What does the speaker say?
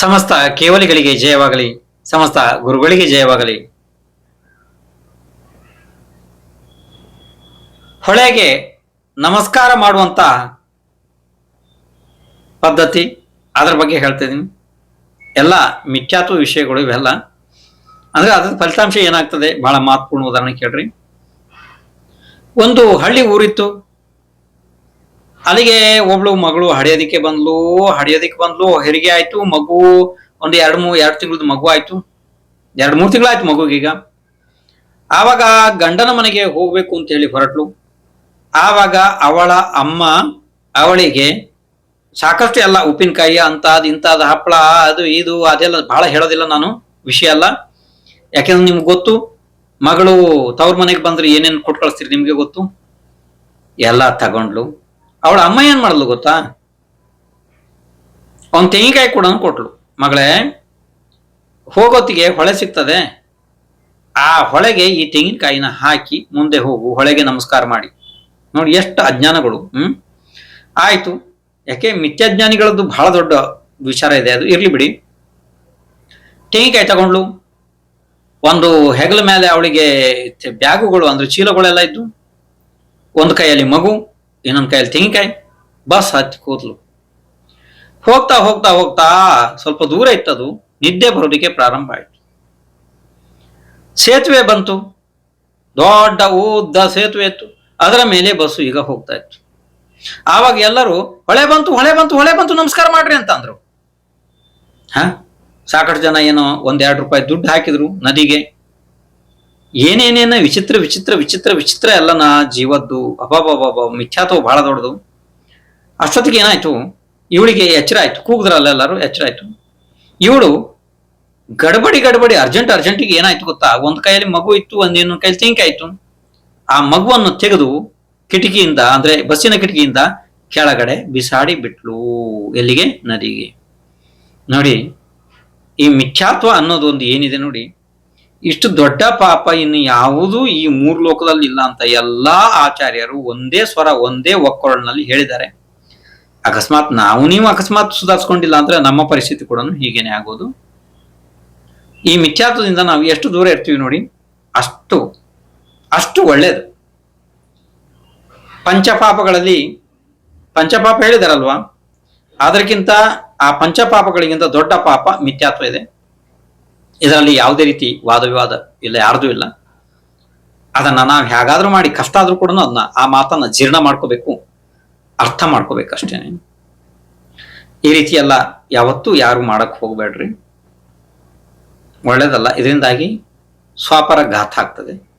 ಸಮಸ್ತ ಕೇವಲಿಗಳಿಗೆ ಜಯವಾಗಲಿ, ಸಮಸ್ತ ಗುರುಗಳಿಗೆ ಜಯವಾಗಲಿ. ಹೊಳೆಗೆ ನಮಸ್ಕಾರ ಮಾಡುವಂತ ಪದ್ಧತಿ, ಅದರ ಬಗ್ಗೆ ಹೇಳ್ತಾ ಇದ್ದೀನಿ. ಎಲ್ಲ ಮಿಥ್ಯಾತ್ವ ವಿಷಯಗಳು ಇವೆಲ್ಲ. ಅಂದ್ರೆ ಅದ್ರ ಫಲಿತಾಂಶ ಏನಾಗ್ತದೆ? ಬಹಳ ಮಹತ್ವಪೂರ್ಣ ಉದಾಹರಣೆ ಕೇಳ್ರಿ. ಒಂದು ಹಳ್ಳಿ ಊರಿತ್ತು. ಅಲ್ಲಿಗೆ ಒಬ್ಳು ಮಗಳು ಹಡಿಯೋದಿಕ್ಕೆ ಬಂದ್ಲು ಹಡಿಯೋದಿಕ್ಕೆ ಬಂದ್ಲು, ಹೆರಿಗೆ ಆಯ್ತು, ಮಗು ಒಂದು ಎರಡು ಮೂರು ಎರಡು ತಿಂಗಳದ ಮಗು ಆಯ್ತು. ಎರಡು ಮೂರು ತಿಂಗಳಾಯ್ತು ಮಗುಗೀಗ ಆವಾಗ ಗಂಡನ ಮನೆಗೆ ಹೋಗ್ಬೇಕು ಅಂತ ಹೇಳಿ ಹೊರಟ್ಲು. ಆವಾಗ ಅವಳ ಅಮ್ಮ ಅವಳಿಗೆ ಸಾಕಷ್ಟು ಎಲ್ಲ ಉಪ್ಪಿನಕಾಯಿ ಅಂತಾದ್ ಇಂತಾದ ಹಪ್ಪಳ ಅದು ಇದು, ಅದೆಲ್ಲ ಬಹಳ ಹೇಳೋದಿಲ್ಲ ನಾನು, ವಿಷಯ ಅಲ್ಲ. ಯಾಕೆಂದ್ರೆ ನಿಮ್ಗೆ ಗೊತ್ತು, ಮಗಳು ತವ್ರ ಮನೆಗೆ ಬಂದ್ರೆ ಏನೇನು ಕೊಟ್ಟು ಕಳಿಸ್ತೀರಿ ನಿಮ್ಗೆ ಗೊತ್ತು? ಎಲ್ಲ ತಗೊಂಡ್ಲು. ಅವಳ ಅಮ್ಮ ಏನ್ ಮಾಡಲು ಗೊತ್ತಾ? ಅವನ್ ತೆಂಗಿನಕಾಯಿ ಕೂಡ ಕೊಟ್ಲು ಮಗಳೇ, ಹೋಗೋತ್ತಿಗೆ ಹೊಳೆ ಸಿಗ್ತದೆ. ಆ ಹೊಳೆಗೆ ಈ ತೆಂಗಿನಕಾಯಿನ ಹಾಕಿ ಮುಂದೆ ಹೋಗು, ಹೊಳೆಗೆ ನಮಸ್ಕಾರ ಮಾಡಿ. ನೋಡಿ ಎಷ್ಟು ಅಜ್ಞಾನಗಳು, ಹ್ಮ್? ಆಯ್ತು. ಯಾಕೆ, ಮಿಥ್ಯಾಜ್ಞಾನಿಗಳದ್ದು ಬಹಳ ದೊಡ್ಡ ವಿಚಾರ ಇದೆ ಅದು. ಇರ್ಲಿ ಬಿಡಿ. ತೆಂಗಿನಕಾಯಿ ತಗೊಂಡ್ಲು. ಒಂದು ಹೆಗಲ ಮೇಲೆ ಅವಳಿಗೆ ಬ್ಯಾಗುಗಳು, ಅಂದ್ರೆ ಚೀಲಗಳೆಲ್ಲ ಇದ್ದು, ಒಂದು ಕೈಯಲ್ಲಿ ಮಗು ಇನ್ನೊಂದು ಕೈಯಲ್ಲಿ ತೆಂಗಿನಕಾಯಿ? ಬಸ್ ಹತ್ತಿ ಕೂತ್ಲು ಹೋಗ್ತಾ ಹೋಗ್ತಾ ಹೋಗ್ತಾ ಸ್ವಲ್ಪ ದೂರ ಇತ್ತದು, ನಿದ್ದೆ ಬರೋದಿಕ್ಕೆ ಪ್ರಾರಂಭ ಆಯ್ತು. ಸೇತುವೆ ಬಂತು. ದೊಡ್ಡ ಉದ್ದ ಸೇತುವೆ ಇತ್ತು. ಅದರ ಮೇಲೆ ಬಸ್ಸು ಈಗ ಹೋಗ್ತಾ ಇತ್ತು. ಆವಾಗ ಎಲ್ಲರೂ, ಹೊಳೆ ಬಂತು ಹೊಳೆ ಬಂತು ಹೊಳೆ ಬಂತು, ನಮಸ್ಕಾರ ಮಾಡ್ರಿ ಅಂತ ಅಂದ್ರು. ಹ? ಸಾಕಷ್ಟು ಜನ ಏನೋ ಒಂದೆರಡು ರೂಪಾಯಿ ದುಡ್ಡು ಹಾಕಿದ್ರು ನದಿಗೆ. ಏನೇನೇನ ವಿಚಿತ್ರ ವಿಚಿತ್ರ ವಿಚಿತ್ರ ವಿಚಿತ್ರ ಎಲ್ಲ ನಾ ಜೀವದ್ದು, ಅಬಾಬಾಬಾಬ ಮಿಥ್ಯಾತ್ವ ಬಹಳ ದೊಡ್ಡದು. ಅಷ್ಟೊತ್ತಿಗೆ ಏನಾಯ್ತು? ಇವಳಿಗೆ ಎಚ್ಚರ ಆಯ್ತು. ಕೂಗಿದ್ರಲ್ಲ ಎಲ್ಲರೂ, ಎಚ್ಚರ ಆಯ್ತು. ಇವಳು ಗಡಬಡಿ ಗಡಬಡಿ ಅರ್ಜೆಂಟ್ ಅರ್ಜೆಂಟಿಗೆ ಏನಾಯ್ತು ಗೊತ್ತಾ? ಒಂದ್ ಕೈಯಲ್ಲಿ ಮಗು ಇತ್ತು, ಒಂದ್ ಇನ್ನೊಂದು ಕೈಯಲ್ಲಿ ತಿಂಕ್ ಇತ್ತು ಆ ಮಗುವನ್ನು ತೆಗೆದು ಕಿಟಕಿಯಿಂದ, ಅಂದ್ರೆ ಬಸ್ಸಿನ ಕಿಟಕಿಯಿಂದ ಕೆಳಗಡೆ ಬಿಸಾಡಿ ಬಿಟ್ಲು ಎಲ್ಲಿಗೆ? ನದಿಗೆ. ನೋಡಿ, ಈ ಮಿಥ್ಯಾತ್ವ ಅನ್ನೋದು ಒಂದು ಏನಿದೆ ನೋಡಿ. ಇಷ್ಟು ದೊಡ್ಡ ಪಾಪ ಇನ್ನು ಯಾವುದೂ ಈ ಮೂರು ಲೋಕದಲ್ಲಿ ಇಲ್ಲ ಅಂತ ಎಲ್ಲಾ ಆಚಾರ್ಯರು ಒಂದೇ ಸ್ವರ, ಒಂದೇ ಒಕ್ಕೊರಳಿನಲ್ಲಿ ಹೇಳಿದ್ದಾರೆ. ಅಕಸ್ಮಾತ್ ನಾವು ನೀವು ಅಕಸ್ಮಾತ್ ಸುಧಾರಿಸ್ಕೊಂಡಿಲ್ಲ ಅಂದ್ರೆ ನಮ್ಮ ಪರಿಸ್ಥಿತಿ ಕೂಡ ಹೀಗೇನೆ ಆಗೋದು. ಈ ಮಿಥ್ಯಾತ್ವದಿಂದ ನಾವು ಎಷ್ಟು ದೂರ ಇರ್ತೀವಿ ನೋಡಿ, ಅಷ್ಟು ಅಷ್ಟು ಒಳ್ಳೇದು. ಪಂಚಪಾಪಗಳಲ್ಲಿ, ಪಂಚಪಾಪ ಹೇಳಿದಾರಲ್ವಾ? ಅದಕ್ಕಿಂತ ಆ ಪಂಚಪಾಪಗಳಿಗಿಂತ ದೊಡ್ಡ ಪಾಪ ಮಿಥ್ಯಾತ್ವ ಇದೆ. ಇದರಲ್ಲಿ ಯಾವುದೇ ರೀತಿ ವಾದ ವಿವಾದ ಇಲ್ಲ, ಯಾರ್ದು ಇಲ್ಲ. ಅದನ್ನ ನಾವು ಹೇಗಾದ್ರೂ ಮಾಡಿ, ಕಷ್ಟ ಆದ್ರೂ ಕೂಡ ಅದನ್ನ ಆ ಮಾತನ್ನ ಜೀರ್ಣ ಮಾಡ್ಕೋಬೇಕು, ಅರ್ಥ ಮಾಡ್ಕೋಬೇಕು ಅಷ್ಟೇನೆ ಈ ರೀತಿ ಎಲ್ಲ ಯಾವತ್ತೂ ಯಾರು ಮಾಡಕ್ ಹೋಗ್ಬೇಡ್ರಿ. ಒಳ್ಳೇದಲ್ಲ. ಇದರಿಂದಾಗಿ ಸ್ವಾಪರ ಘಾತ ಆಗ್ತದೆ.